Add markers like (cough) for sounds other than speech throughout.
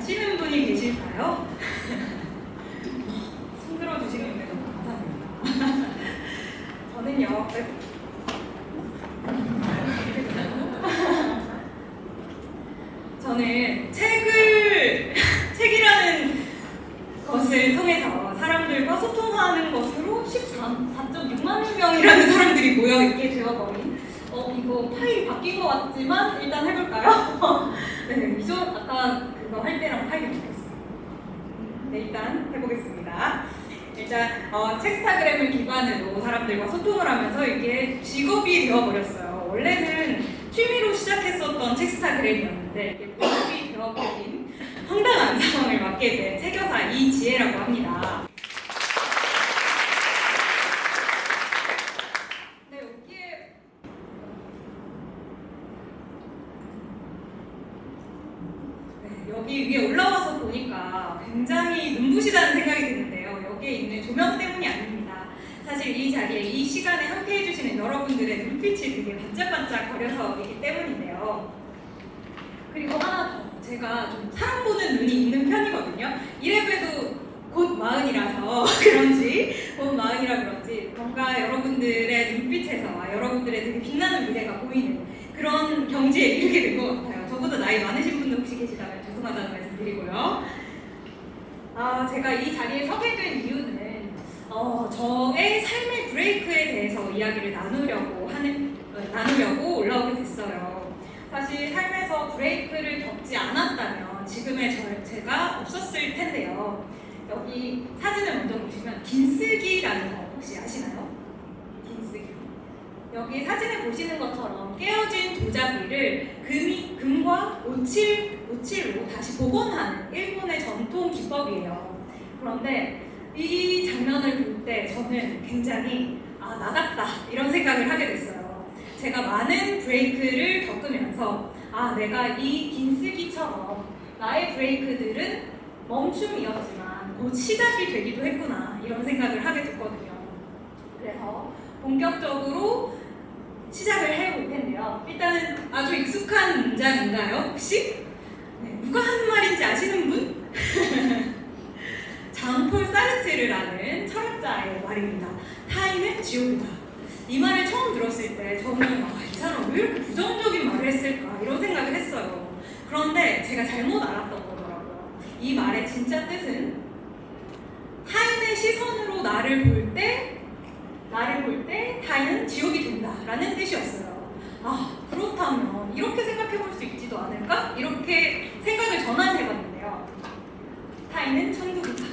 아시는 분이 계실까요? 손 들어주시는 게 너무 감사합니다. (laughs) 저는요. (laughs) 저는 책을 (laughs) 책이라는 것을 통해서 사람들과 소통하는 것으로 14.6만 명이라는 사람들이 모여 있게 되어버린 어 이거 파일이 바뀐 것 같지만 일단 해볼까요? 네 이전 아까 그거 할 때랑 파일이 바뀌었어요. 네 일단 해보겠습니다. 일단 어, 텍스타그램을 기반으로 사람들과 소통을 하면서 이게 직업이 되어버렸어요. 원래는 취미로 시작했었던 텍스타그램이었는데 직업이 되어버린 황당한 상황을 맡게 된 책여사 이지혜라고 합니다. 네, 여기에 네, 여기 위에 올라와서 보니까 굉장히 눈부시다는 생각이 드는데요. 여기에 있는 조명 때문이 아닙니다. 사실 이 자리에 이 시간에 함께 해주시는 여러분들의 눈빛이 되게 거려서이기 때문인데요. 그리고 하나 더 제가 좀 사람 보는 눈이 있는 편이거든요. 이래봬도 곧 마흔이라서 (laughs) 그런지 곧 마흔이라 그런지 뭔가 여러분들의 눈빛에서 여러분들의 되게 빛나는 미래가 보이는 그런 경지에 이르게 된 것 같아요. 저보다 나이 많으신 분도 혹시 계시다면 죄송하다는 말씀 드리고요. 아, 제가 이 자리에 서게 된 이유는 어, 저의 삶의 브레이크에 대해서 이야기를 나누려고 하는 어, 나누려고 올라오게 됐어요. 사실 삶에서 브레이크를 겪지 않았다면 지금의 저, 제가 없었을 텐데요. 여기 사진을 먼저 보시면 긴쓰기라는 거 혹시 아시나요? 긴쓰기. 여기 사진에 보시는 것처럼 깨어진 도자기를 금이, 금과 오칠, 오칠로 다시 복원하는 일본의 전통 기법이에요. 그런데 이 장면을 볼 때 저는 굉장히 아 나갔다 이런 생각을 하게 됐어요. 제가 많은 브레이크를 겪으면서 아 내가 이 긴쓰기처럼 나의 브레이크들은 멈춤이었지만 곧 시작이 되기도 했구나 이런 생각을 하게 됐거든요. 그래서 본격적으로 시작을 해볼 텐데요. 일단은 아주 익숙한 문장인가요? 혹시? 네, 누가 하는 말인지 아시는 분? (laughs) 장폴 사르트르라는 철학자의 말입니다. 타인은 지옥이다. 이 말을 처음 들었을 때 저는 아, 이 사람 왜 이렇게 부정적인 말을 했을까 이런 생각을 했어요. 그런데 제가 잘못 알았던 거더라고요. 이 말의 진짜 뜻은 타인의 시선으로 나를 볼 때 나를 볼 때 타인은 지옥이 된다라는 뜻이었어요. 아 그렇다면 이렇게 생각해 볼 수 있지도 않을까? 이렇게 생각을 전환해봤는데요. 타인은 천국이다.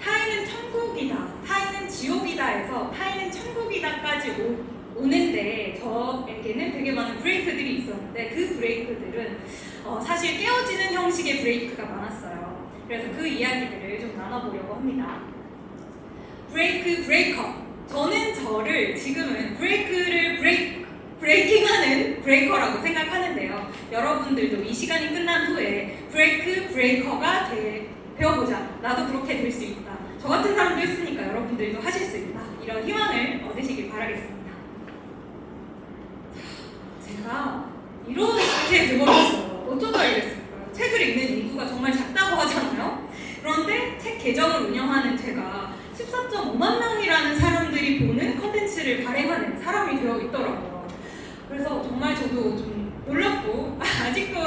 타인은 천국이다. 타인은 지옥이다 해서 타인은 천국이다까지 오, 오는데 저에게는 되게 많은 브레이크들이 있었는데 그 브레이크들은 어, 사실 깨어지는 형식의 브레이크가 많았어요. 그래서 그 이야기들을 좀 나눠보려고 합니다. 브레이크 브레이커. 저는 저를 지금은 브레이크를 브레이크 브레이킹하는 브레이커라고 생각하는데요. 여러분들도 이 시간이 끝난 후에 브레이크 브레이커가 되, 되어보자. 나도 그렇게 될 수 있다. 저 같은 사람도 했으니까 여러분들도 하실 수 있다. 이런 희망을 얻으시길 바라겠습니다. 자, 제가 이렇게 돼버렸어요. 어쩌다 이랬을까요? 책을 읽는 인구가 정말 작다고 하잖아요. 그런데 책 계정을 운영하는 제가 14.5만 명이라는 사람들이 보는 컨텐츠를 발행하는 사람이 되어 있더라고요. 그래서 정말 저도 좀 놀랍고 아직도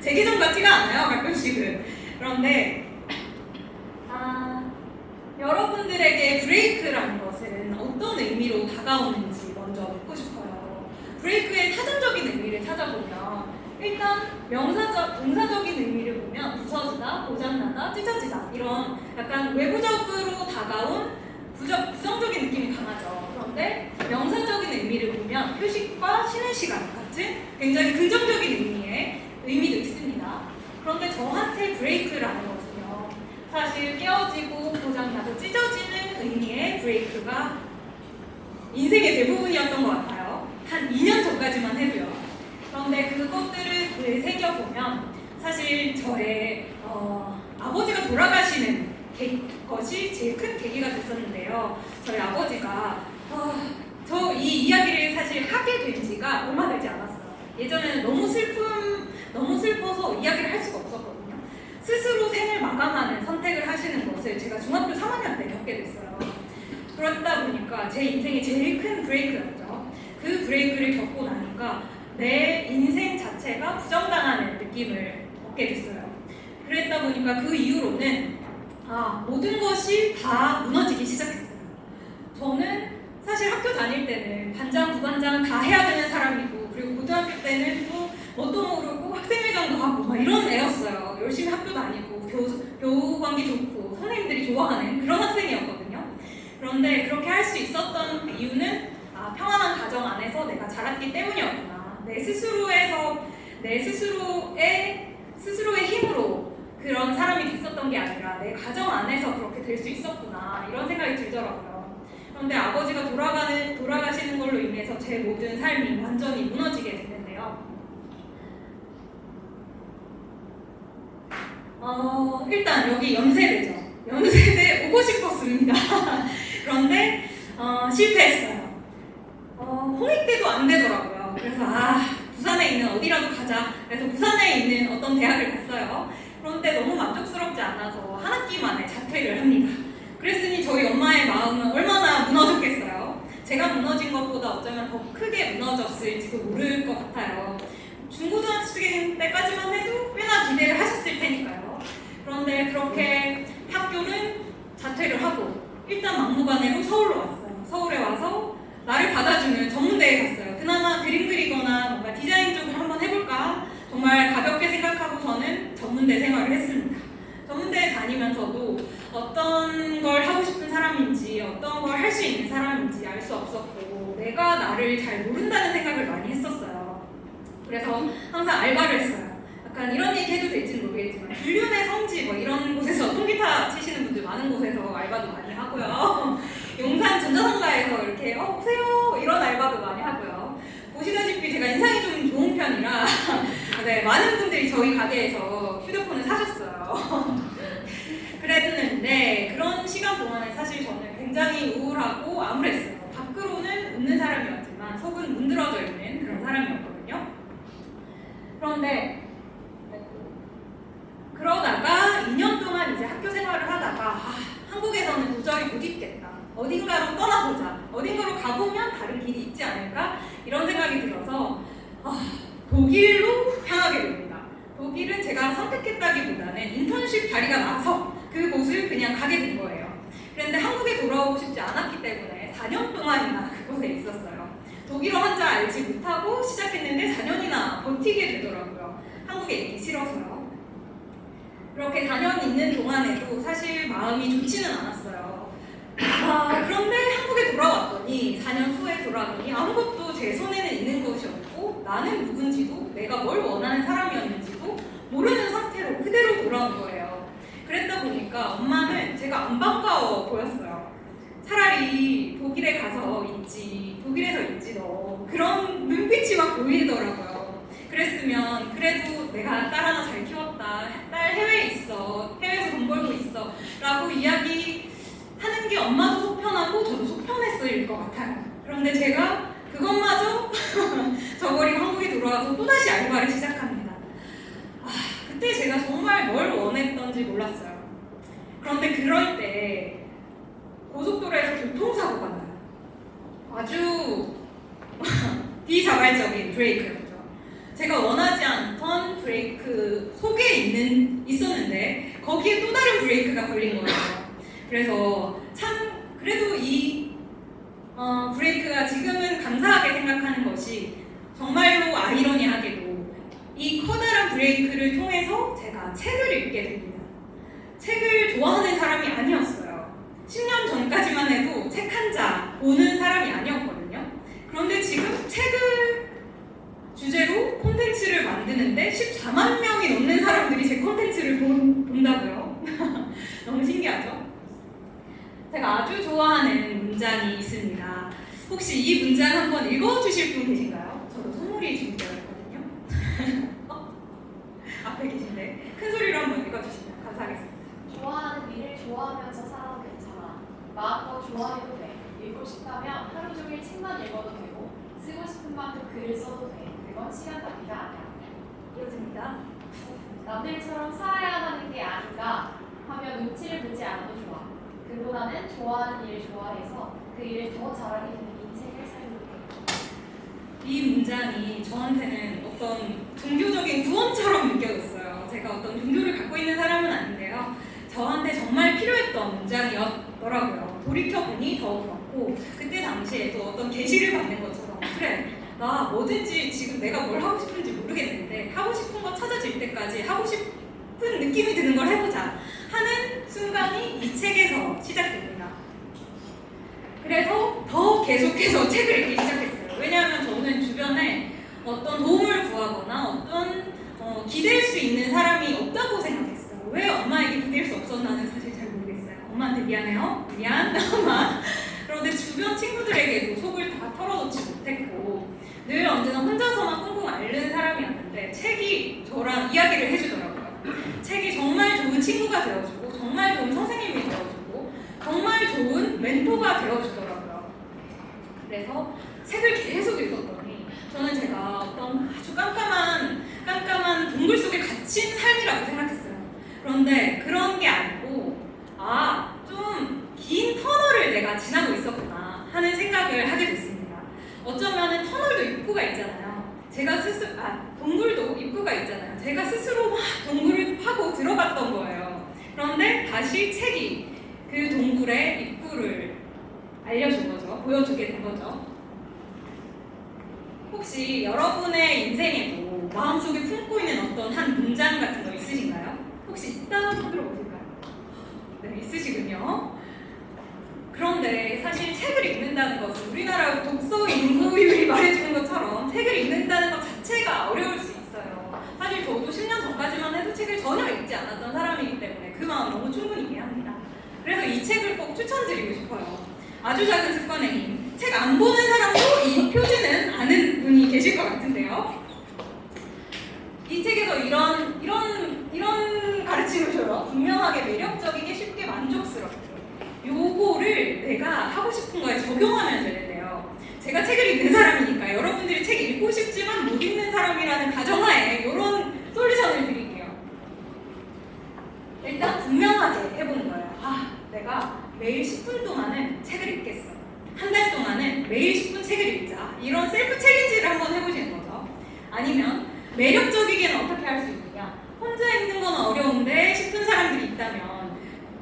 제 계정 같지가 않아요 가끔씩은 그런데 아, 여러분들에게 브레이크라는 것은 어떤 의미로 다가오는지 먼저 묻고 싶어요. 브레이크의 사전적인 의미를 찾아보면 일단 명사적, 동사적인 의미를 보면 부서지다, 고장나다, 찢어지다 이런 약간 외부적으로 다가온 부적, 부정적인 느낌이 강하죠. 그런데 명사적인 의미를 보면 휴식과 쉬는 시간 같은 굉장히 긍정적인 의미의 의미도 있습니다. 그런데 저한테 브레이크라는 것은요. 사실 깨어지고 고장나고 찢어지는 의미의 브레이크가 인생의 대부분이었던 것 같아요. 한 2년 전까지만 해도요. 그런데 그것들을 되새겨 보면 사실 저의 어, 아버지가 돌아가시는 계- 것이 제일 큰 계기가 됐었는데요. 저희 아버지가 어, 저이 이야기를 사실 하게 된 지가 얼마 되지 않았어요. 예전에는 너무 슬픔, 너무 슬퍼서 이야기를 할 수가 없었거든요. 스스로 생을 마감하는 선택을 하시는 것을 제가 중학교 3학년 때 겪게 됐어요. 그러다 보니까 제 인생의 제일 큰 브레이크였죠. 그 브레이크를 겪고 나니까 내 인생 자체가 부정당하는 느낌을 얻게 됐어요. 그랬다 보니까 그 이후로는 아, 모든 것이 다 무너지기 시작했어요. 저는 사실 학교 다닐 때는 반장, 부반장 다 해야 되는 사람이고 그리고 고등학교 때는 또 뭣도 모르고 학생회장도 하고 막 이런 애였어요. 열심히 학교 다니고 교, 교우 관계 좋고 선생님들이 좋아하는 그런 학생이었거든요. 그런데 그렇게 할 수 있었던 이유는 아, 평안한 가정 안에서 내가 자랐기 때문이었구나. 내 스스로에서 내 스스로의 스스로의 힘으로 그런 사람이 됐었던 게 아니라 내 가정 안에서 그렇게 될 수 있었구나 이런 생각이 들더라고요. 그런데 아버지가 돌아가는 돌아가시는 걸로 인해서 제 모든 삶이 완전히 무너지게 됐는데요. 어, 일단 여기 연세대죠. 연세대 오고 싶었습니다. (laughs) 그런데 어, 실패했어요. 어, 홍익대도 안 되더라고요. 그래서 아 부산에 있는 어디라도 가자. 그래서 부산에 있는 어떤 대학을 갔어요. 그런데 너무 만족스럽지 않아서 한 학기 만에 자퇴를 합니다. 그랬으니 저희 엄마의 마음은 얼마나 무너졌겠어요. 제가 무너진 것보다 어쩌면 더 크게 무너졌을지도 모를 것 같아요. 중고등학생 때까지만 해도 꽤나 기대를 하셨을 테니까요. 그런데 그렇게 학교는 자퇴를 하고 일단 막무가내로 서울로 왔어요. 서울에 와서 나를 받아주는 전문대에 갔어요. 그나마 그림 그리거나 뭔가 디자인 쪽을 한번 해볼까 정말 가볍게 생각하고 저는 전문대 생활을 했습니다. 전문대에 다니면서도 어떤 걸 하고 싶은 사람인지 어떤 걸 할 수 있는 사람인지 알 수 없었고 내가 나를 잘 모른다는 생각을 많이 했었어요. 그래서 항상 알바를 했어요. 약간 이런 얘기 해도 될지는 모르겠지만 불륜의 성지 뭐 이런 곳에서 통기타 치시는 분들 많은 곳에서 알바도 많이 하고요. 용산 전자상가에서 이렇게 어 오세요 이런 알바도 많이 하고요. 보시다시피 제가 인상이 좀 좋은 편이라 (laughs) 네 많은 분들이 저희 가게에서 휴대폰을 사셨어요. (laughs) 그랬는데 그런 시간 동안에 사실 저는 굉장히 우울하고 암울했어요. 밖으로는 웃는 사람이었지만 속은 문드러져 있는 그런 사람이었거든요. 그런데 그러다가 2년 동안 이제 학교 생활을 하다가 아, 한국에서는 도저히 못 있겠다. 어딘가로 떠나보자. 어딘가로 가보면 다른 길이 있지 않을까? 이런 생각이 들어서 아, 독일로 향하게 됩니다. 독일은 제가 선택했다기보다는 인턴십 자리가 나서 그곳을 그냥 가게 된 거예요. 그런데 한국에 돌아오고 싶지 않았기 때문에 4년 동안이나 그곳에 있었어요. 독일어 한자 알지 못하고 시작했는데 4년이나 버티게 되더라고요. 한국에 있기 싫어서요. 그렇게 4년 있는 동안에도 사실 마음이 좋지는 않았어요. 아, 그런데 한국에 돌아왔더니 4년 후에 돌아오더니 아무것도 제 손에는 있는 것이 없고 나는 누군지도 내가 뭘 원하는 사람이었는지도 모르는 상태로 그대로 돌아온 거예요. 그랬다 보니까 엄마는 제가 안 반가워 보였어요. 차라리 독일에 가서 있지, 독일에서 있지 너 그런 눈빛이 막 보이더라고요. 그랬으면 그래도 내가 딸 하나 잘 키웠다, 딸 해외에 있어, 해외에서 돈 벌고 있어, 라고 이야기 하는 게 엄마도 속편하고 저도 속편했을 것 같아요. 그런데 제가 그것마저 (laughs) 저버리고 한국에 돌아와서 또다시 알바를 시작합니다. 아, 그때 제가 정말 뭘 원했던지 몰랐어요. 그런데 그럴 때 고속도로에서 교통사고가 나요. 아주 (laughs) 비자발적인 브레이크였죠. 제가 원하지 않던 브레이크 속에 있는 있었는데 거기에 또 다른 브레이크가 걸린 거예요. 그래서 어, 브레이크가 지금은 감사하게 생각하는 것이 정말로 아이러니하게도 이 커다란 브레이크를 통해서 제가 책을 읽게 됩니다. 책을 좋아하는 사람이 아니었어요. 10년 전까지만 해도 책 한자 보는 사람이 아니었거든요. 그런데 지금 책을 주제로 콘텐츠를 만드는데 14만 명이 넘는 사람들이 제 콘텐츠를 본, 본다고요. (laughs) 너무 신기하죠? 제가 아주 좋아하는 문장이 있습니다. 혹시 이 문장 한번 읽어주실 분 계신가요? 저도 선물이 준비되었거든요. (laughs) 어? 앞에 계신데 큰 소리로 한번 읽어주시면 감사하겠습니다. 좋아하는 일을 좋아하면서 살아도 괜찮아. 마음껏 좋아해도 돼. 읽고 싶다면 하루 종일 책만 읽어도 되고 쓰고 싶은 만큼 글을 써도 돼. 그건 시간 낭비가 아니야. 이어집니다. 남들처럼 살아야 하는 게 아닌가 하며 눈치를 보지 않아도 좋아. 그보다는 좋아하는 일을 좋아해서 그 일을 더 잘하게 되는 인생을 살고 해. 이 문장이 저한테는 어떤 종교적인 구원처럼 느껴졌어요. 제가 어떤 종교를 갖고 있는 사람은 아닌데요. 저한테 정말 필요했던 문장이었더라고요. 돌이켜보니 더욱 그렇고 그때 당시에도 어떤 계시를 받는 것처럼 그래 나 뭐든지 지금 내가 뭘 하고 싶은지 모르겠는데 하고 싶은 거 찾아질 때까지 하고 싶은 느낌이 드는 걸 해보자 하는 순간이 이 책에서 시작됩니다. 그래서 더 계속해서 (laughs) 책을 읽기 시작했어요. 왜냐하면 저는 주변에 어떤 도움을 구하거나 어떤 어, 기댈 수 있는 사람이 없다고 생각했어요. 왜 엄마에게 기댈 수 없었나는 사실 잘 모르겠어요. 엄마한테 미안해요. 미안, (laughs) 엄마. 그런데 주변 친구들에게도 속을 다 털어놓지 못했고 늘 언제나 혼자서만 꽁꽁 앓는 사람이었는데 책이 저랑 이야기를 해주더라고요. 책이 정말 좋은 친구가 되어주고 정말 좋은 선생님이 되어주고 정말 좋은 멘토가 되어주더라고요. 그래서 책을 계속 읽었더니 저는 제가 어떤 아주 깜깜한 깜깜한 동굴 속에 갇힌 삶이라고 생각했어요. 그런데 그런 게 아니고 아 좀 긴 터널을 내가 지나고 있었구나 하는 생각을 하게 됐습니다. 어쩌면은 터널도 입구가 있잖아요. 제가 스스로 아 동굴도 입구가 있잖아요. 제가 스스로 막 동굴을 파고 들어갔던 거예요. 그런데 다시 책이 그 동굴의 입구를 알려준 거죠. 보여주게 된 거죠. 혹시 여러분의 인생에도 마음속에 품고 있는 어떤 한 문장 같은 거 있으신가요? 혹시 있다 손 들어 보실까요? 네, 있으시군요. 그런데 사실 책을 읽는다는 것은 우리나라 독서 인구율이 (laughs) 말해주는 것처럼 책을 읽는다는 것 자체가 어려울 수 있어요. 사실 저도 10년 전까지만 해도 책을 전혀 읽지 않았던 사람이기 때문에 그 마음 너무 충분히 이해합니다. 그래서 이 책을 꼭 추천드리고 싶어요. 아주 작은 습관의 힘. 책 안 보는 사람도 이 표지는 아는 분이 계실 것 같은데요. 이 책에서 이런 이런 이런 가르침을 줘요. 분명하게 매력적이게 쉽게 만족스럽게. 요거를 내가 하고 싶은 거에 적용하면 되는데요. 제가 책을 읽는 사람이니까 여러분들이 책 읽고 싶지만 못 읽는 사람이라는 가정하에 이런 솔루션을 드릴게요. 일단 분명하게 해보는 거예요. 아, 내가 매일 10분 동안은 책을 읽겠어. 한 달 동안은 매일 10분 책을 읽자. 이런 셀프 챌린지를 한번 해보시는 거죠. 아니면 매력적이게는 어떻게 할 수 있느냐. 혼자 읽는 건 어려운데 싶은 사람들이 있다면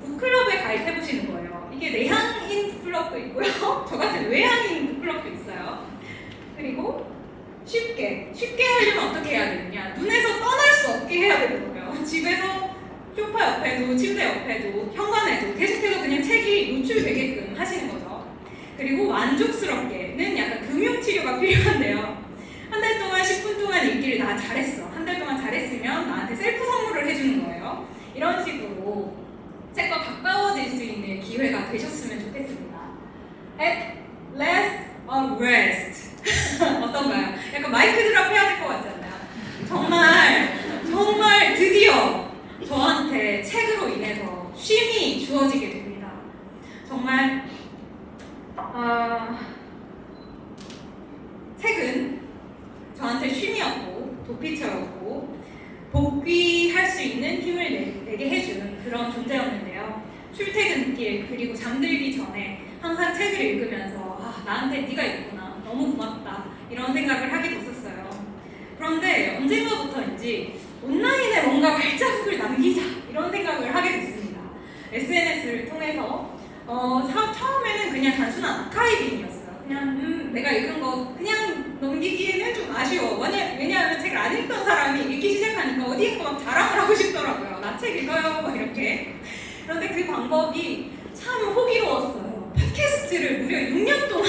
북클럽에 가입해보시는 거예요. 이게 내향인 북클럽도 있고요. 저 같은 외향인 북클럽도 있어요. 그리고 쉽게, 쉽게 하려면 어떻게 해야 되느냐. 눈에서 떠날 수 없게 해야 되는 거예요. (laughs) 집에서 소파 옆에도 침대 옆에도 현관에도 계속해서 그냥 책이 노출되게끔 하시는 거죠. 그리고 만족스럽게는 약간 금융치료가 필요한데요. 한 달 동안 10분 동안 읽기를 나 잘했어. 한 달 동안 잘했으면 나한테 셀프 선물을 해주는 거예요. 이런 식으로 책과 가까워질 수 있는 기회가 되셨으면 좋겠습니다. At last a rest. 어떤가요? 약간 마이크 드랍 해야 될 것 같지 않나요? 정말 정말 드디어 저한테 책으로 인해서 쉼이 주어지게 됩니다. 정말 아, 책은 저한테 쉼이었고 도피처였고 복귀할 수 있는 힘을 내, 내게 해주는 그런 존재였는데요. 출퇴근길 그리고 잠들기 전에 항상 책을 읽으면서 아, 나한테 네가 있구나 너무 고맙다 이런 생각을 하게 됐었어요. 그런데 언젠가부터인지 온라인에 뭔가 발자국을 남기자 이런 생각을 하게 됐습니다. SNS를 통해서 어, 사- 처음에는 그냥 단순한 아카이빙이었어요. 그냥 음, 내가 읽은 거 그냥 넘기기에는 좀 아쉬워. 왜냐, 왜냐하면 책을 안 읽던 사람이 읽기 시작하니까 어디에 막 자랑을 하고 싶더라고요. 나 책 읽어요. 막 이렇게. 그런데 그 방법이 참 호기로웠어요. 팟캐스트를 무려 6년 동안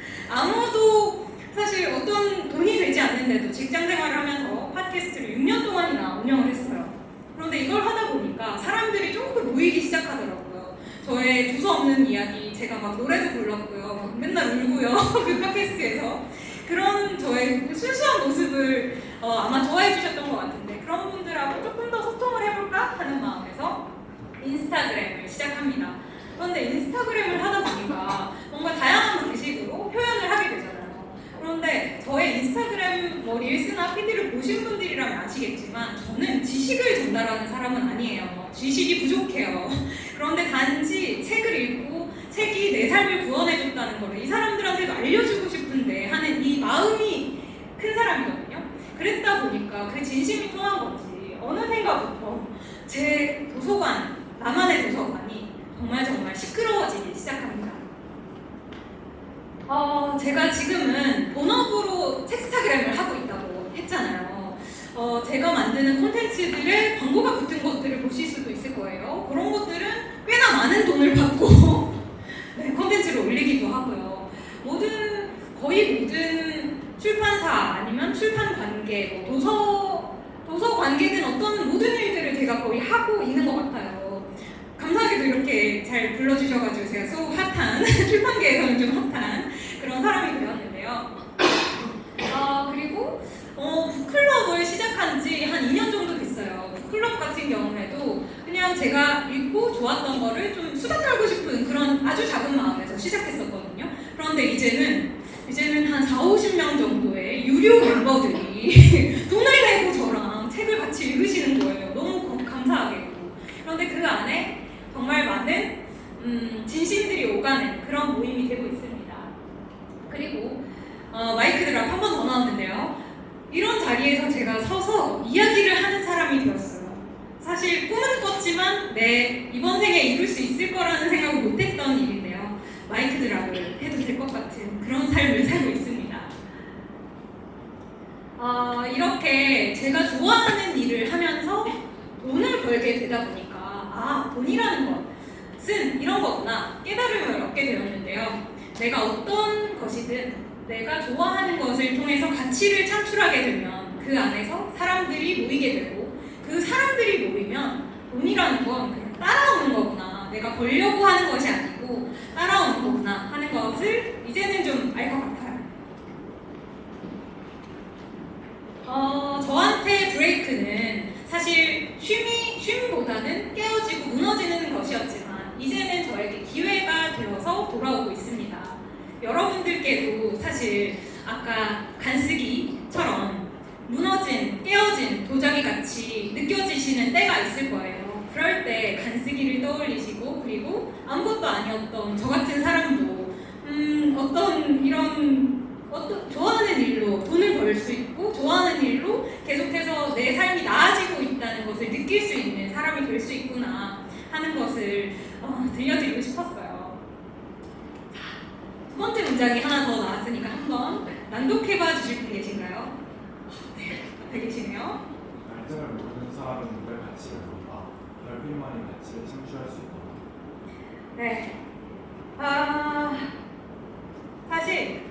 (laughs) 아무도 사실 어떤 돈이 되지 않는데도 직장 생활을 하면서 팟캐스트를 6년 동안이나 운영을 했어요. 그런데 이걸 하다 보니까 사람들이 조금 모이기 시작하더라고요. 저의 두서 없는 이야기, 제가 막 노래도 불렀고요. 막 맨날 울고요. (laughs) 그 팟캐스트에서. 그런 저의 순수한 모습을 어, 아마 좋아해 주셨던 것 같은데 그런 분들하고 조금 더 소통을 해볼까 하는 마음에서 인스타그램을 시작합니다. 그런데 인스타그램을 하다 보니까 뭔가 다양한 방식으로 표현을 하게 되잖아요. 그런데 저의 인스타 인스타그램 뭐 릴스나 피드를 보신 분들이라면 아시겠지만 저는 지식을 전달하는 사람은 아니에요. 지식이 부족해요. 그런데 단지 책을 읽고 책이 내 삶을 구원해줬다는 거를 이 사람들한테도 알려주고 싶은데 하는 이 마음이 큰 사람이거든요. 그랬다 보니까 그 진심이 통한 건지 어느샌가부터 제 도서관, 나만의 도서관이 정말 정말 시끄러워지기 시작합니다. 어, 제가 지금은 본업으로 텍스타그램을 하고 있다고 했잖아요. 어, 제가 만드는 콘텐츠들에 광고가 붙은 것들을 보실 수도 있을 거예요. 그런 것들은 꽤나 많은 돈을 받고 네, 콘텐츠를 올리기도 하고요. 모든 거의 모든 출판사 아니면 출판 관계, 뭐 도서 도서 관계는 어떤 모든 일들을 제가 거의 하고 있는 것 같아요. 감사하게도 이렇게 잘 불러주셔가지고 제가 소 핫한 출판계에서는 좀 핫한 그런 사람이 되었는데요. 아 그리고 어, 북클럽을 시작한 지 한 2년 정도 됐어요. 북클럽 같은 경우에도 그냥 제가 읽고 좋았던 거를 좀 수다 떨고 싶은 그런 아주 작은 마음에서 시작했었거든요. 그런데 이제는 이제는 한 4, 50명 정도의 유료 멤버들이 돈을 내고 저랑 책을 같이 읽으시는 거예요. 너무 감- 감사하게도. 그런데 그 안에 정말 많은 음, 진심들이 오가는 그런 모임이 되고 있습니다. 그리고 어, 마이크 드랍 한 번 더 나왔는데요. 이런 자리에서 제가 서서 이야기를 하는 사람이 되었어요. 사실 꿈은 꿨지만 내 이번 생에 이룰 수 있을 거라는 생각을 못했던 일인데요. 마이크 드랍을 해도 될 것 같은 그런 삶을 살고 있습니다. 어, 이렇게 제가 좋아하는 일을 하면서 돈을 벌게 되다 보니까 아 돈이라는 것은 이런 거구나 깨달음을 얻게 되었는데요. 내가 어떤 것이든 내가 좋아하는 것을 통해서 가치를 창출하게 되면 그 안에서 사람들이 모이게 되고 그 사람들이 모이면 돈이라는 건 그냥 따라오는 거구나. 내가 벌려고 하는 것이 아니고 따라오는 거구나 하는 것을 이제는 좀 알 것 같아요. 어, 저한테 브레이크는 사실 쉼이, 쉼보다는 깨어지고 무너지는 것이었지만 이제는 저에게 기회가 되어서 돌아오고 있습니다. 여러분들께도 사실 아까 간쓰기처럼 무너진, 깨어진 도자기 같이 느껴지시는 때가 있을 거예요. 그럴 때 간쓰기를 떠올리시고 그리고 아무것도 아니었던 저 같은 사람도 음, 어떤 이런 어떤 좋아하는 일로 돈을 벌 수 있고 좋아하는 일로 계속해서 내 삶이 나아지고 있다는 것을 느낄 수 있는 사람이 될 수 있구나 하는 것을 어, 들려드리고 싶었어요. 자, 두 번째 문장이 하나 더 나왔으니까 한번 낭독해봐 주실 분 계신가요? 네, 앞에 계시네요. 갈등을 모르는 사람은 늘 가치를 모른다. 별빛만이 가치를 창출할 수 있다. 네. 아, 사실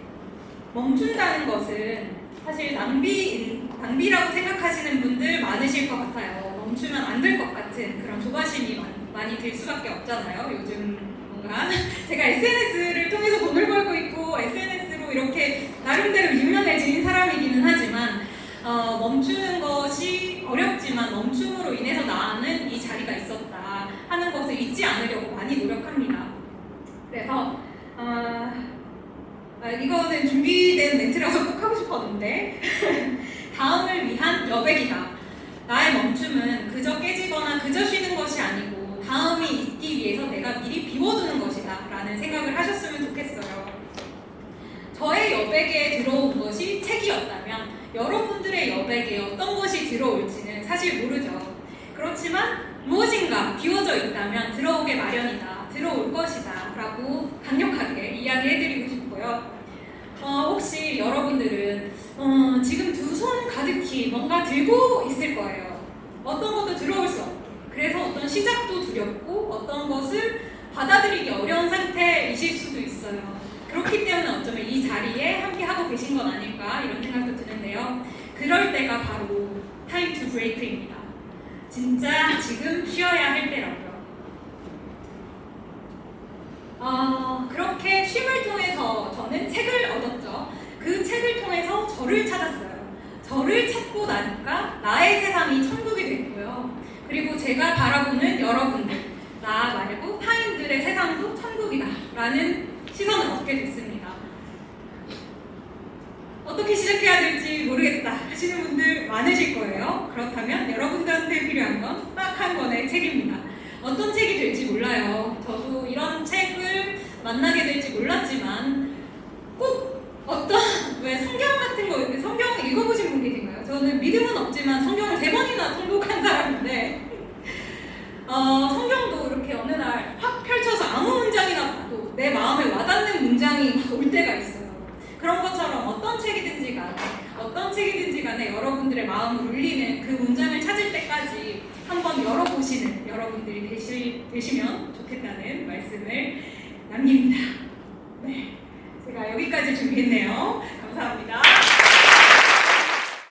멈춘다는 것은 사실 낭비, 낭비라고 생각하시는 분들 많으실 것 같아요. 멈추면 안 될 것 같은 그런 조바심이 많- 많이 들 수밖에 없잖아요. 요즘 뭔가 (laughs) 제가 SNS를 통해서 돈을 벌고 있고 SNS로 이렇게 나름대로 유명해진 사람이기는 하지만 어, 멈추는 것이 어렵지만 멈춤으로 인해서 나는 이 자리가 있었다 하는 것을 잊지 않으려고 많이 노력합니다. 그래서 아, 아, 이거는 준비된 멘트라서 꼭 하고 싶었는데 (laughs) 다음을 위한 여백이다. 나의 멈춤은 그저 깨지거나 그저 쉬는 것이 아니고 다음이 있기 위해서 내가 미리 비워두는 것이다 라는 생각을 하셨으면 좋겠어요. 저의 여백에 들어온 것이 책이었다면 여러분들의 여백에 어떤 것이 들어올지는 사실 모르죠. 그렇지만 무엇인가 비워져 있다면 들어오게 마련이다, 들어올 것이다 라고 강력하게 이야기해드리고 싶고요. 어, 혹시 여러분들은 어, 지금 두 손 가득히 뭔가 들고 있을 거예요. 어떤 것도 들어올 수 없게. 그래서 어떤 시작도 두렵고 어떤 것을 받아들이기 어려운 상태이실 수도 있어요. 그렇기 때문에 어쩌면 이 자리에 함께 하고 계신 건 아닐까 이런 생각도 드는데요. 그럴 때가 바로 time to break입니다. 진짜 지금 쉬어야 할 때라고요. 어, 그렇게 쉼을 통해서 저는 책을 얻었죠. 그 책을 통해서 저를 찾았어요. 저를 찾고 나니까 나의 세상이 천국이 됐고요. 그리고 제가 바라보는 여러분들, 나 말고 타인들의 세상도 천국이다. 라는 시선을 얻게 됐습니다. 어떻게 시작해야 될지 모르겠다 하시는 분들 많으실 거예요. 그렇다면 여러분들한테 필요한 건 딱 한 권의 책입니다. 어떤 책이 될지 몰라요. 저도 이런 책을 만나게 될지 몰랐지만 꼭 어떤 왜 성경 같은 거 성경 읽어보신 분 계신가요? 저는 믿음은 없지만 성경을 세 번이나 통독한 사람인데 어, 성경도 이렇게 어느 날 확 펼쳐서 아무 내 마음에 와닿는 문장이 막올 때가 있어요. 그런 것처럼 어떤 책이든지 간에 어떤 책이든지 간에 여러분들의 마음을 울리는 그 문장을 찾을 때까지 한번 열어보시는 여러분들이 되시, 되시면 좋겠다는 말씀을 남깁니다. 네, 제가 여기까지 준비했네요.